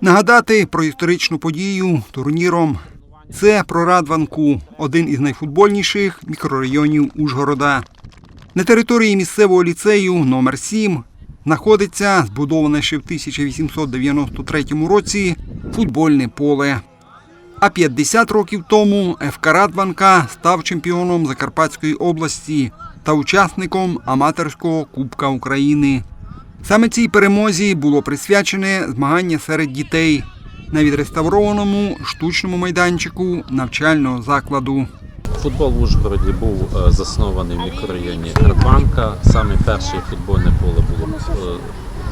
Нагадати про історичну подію турніром. Це про Радванку, один із найфутбольніших мікрорайонів Ужгорода. На території місцевого ліцею номер 7 знаходиться збудоване ще в 1893 році футбольне поле. А 50 років тому ФК Радванка став чемпіоном Закарпатської області та учасником аматорського Кубка України. Саме цій перемозі було присвячене змагання серед дітей на відреставрованому штучному майданчику навчального закладу. Футбол в Ужгороді був е, заснований в мікрорайоні Радванка. Саме перше футбольне поле було е,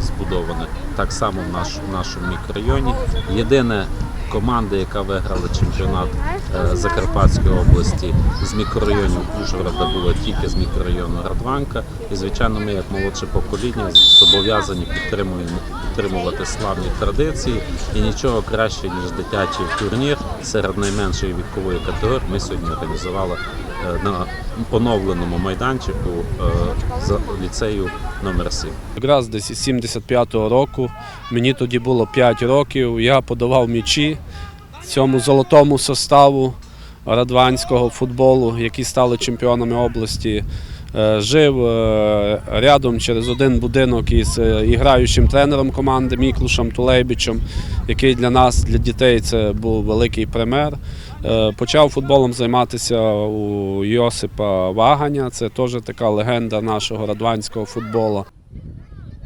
збудоване так само в, нашому мікрорайоні. Єдина команда, яка виграла чемпіонат е, Закарпатської області з мікрорайонів Ужгорода, була тільки з мікрорайону Радванка. І звичайно, ми, як молодше покоління, зобов'язані підтримуємо підтримувати славні традиції і нічого краще ніж дитячий турнір серед найменшої вікової категорії. Ми сьогодні організували е, на поновленому майданчику е, за ліцею номер 7. Якраз десь із 75-го року, мені тоді було 5 років, я подавав м'ячі цьому золотому составу радванського футболу, які стали чемпіонами області. Е, Жив е, рядом через один будинок із е, іграючим тренером команди Міклушем Тулейбічем, який для нас, для дітей, це був великий пример. Почав футболом займатися у Йосипа Ваганя. Це теж така легенда нашого радванського футболу.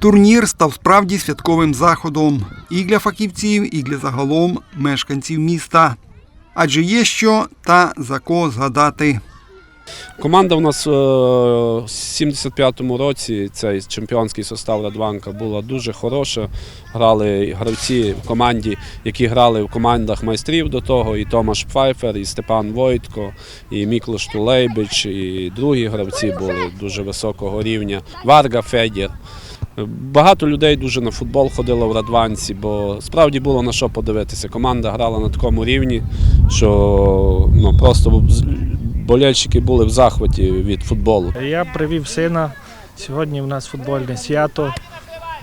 Турнір став справді святковим заходом і для фахівців, і для загалом мешканців міста. Адже є що та за кого згадати. Команда у нас е, в 75-му році, цей чемпіонський состав Радванка була дуже хороша. Грали гравці в команді, які грали в командах майстрів до того, і Томаш Пфайфер, і Степан Войтко, і Міклош Тулейбич, і другі гравці були дуже високого рівня. Варга Федір. Багато людей дуже на футбол ходило в Радванці, бо справді було на що подивитися. Команда грала на такому рівні, що ну, просто болельщики були в захваті від футболу. Я привів сина. Сьогодні в нас футбольне свято.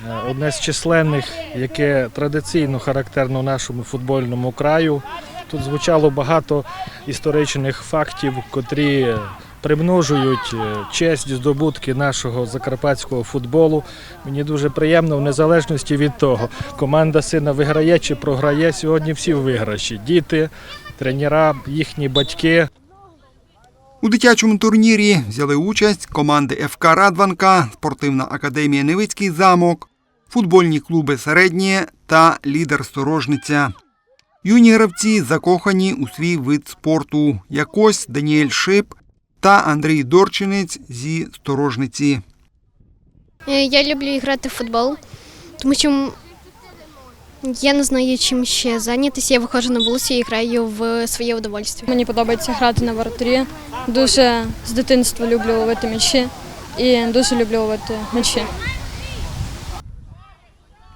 Е, Одне з численних, яке традиційно характерно нашому футбольному краю. Тут звучало багато історичних фактів, котрі примножують е, честь здобутки нашого закарпатського футболу. Мені дуже приємно, в незалежності від того, команда сина виграє чи програє. Сьогодні всі виграші. Діти, тренера, їхні батьки. У дитячому турнірі взяли участь команди ФК Радванка, спортивна академія Невицький замок, футбольні клуби Середнє та лідер Сторожниця. Юні гравці закохані у свій вид спорту, як ось Даніель Шип та Андрій Дорчинець зі Сторожниці. Е, Я люблю грати в футбол, тому що я не знаю, чим ще зайнятися. Я виходжу на вулицю і граю в своє удовольствие. Мені подобається грати на воротарі. Дуже з дитинства люблю ловити м'ячі і дуже люблю ловити м'ячі.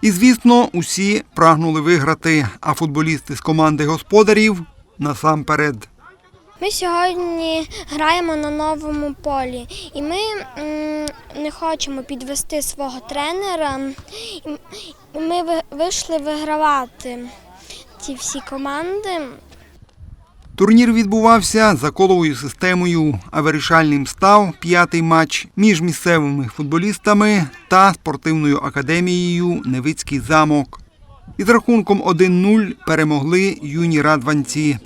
І, звісно, усі прагнули виграти, а футболісти з команди господарів насамперед. Ми сьогодні граємо на новому полі, і ми не хочемо підвести свого тренера. Ми вийшли вигравати ці всі команди. Турнір відбувався за коловою системою, а вирішальним став п'ятий матч між місцевими футболістами та спортивною академією Невицький замок. Із рахунком 1-0 перемогли юні радванці.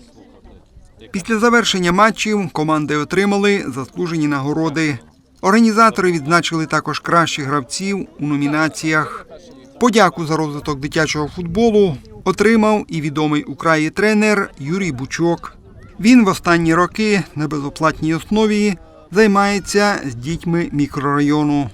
Після завершення матчів команди отримали заслужені нагороди. Організатори відзначили також кращих гравців у номінаціях. Подяку за розвиток дитячого футболу отримав і відомий у краї тренер Юрій Бучок. Він в останні роки на безоплатній основі займається з дітьми мікрорайону.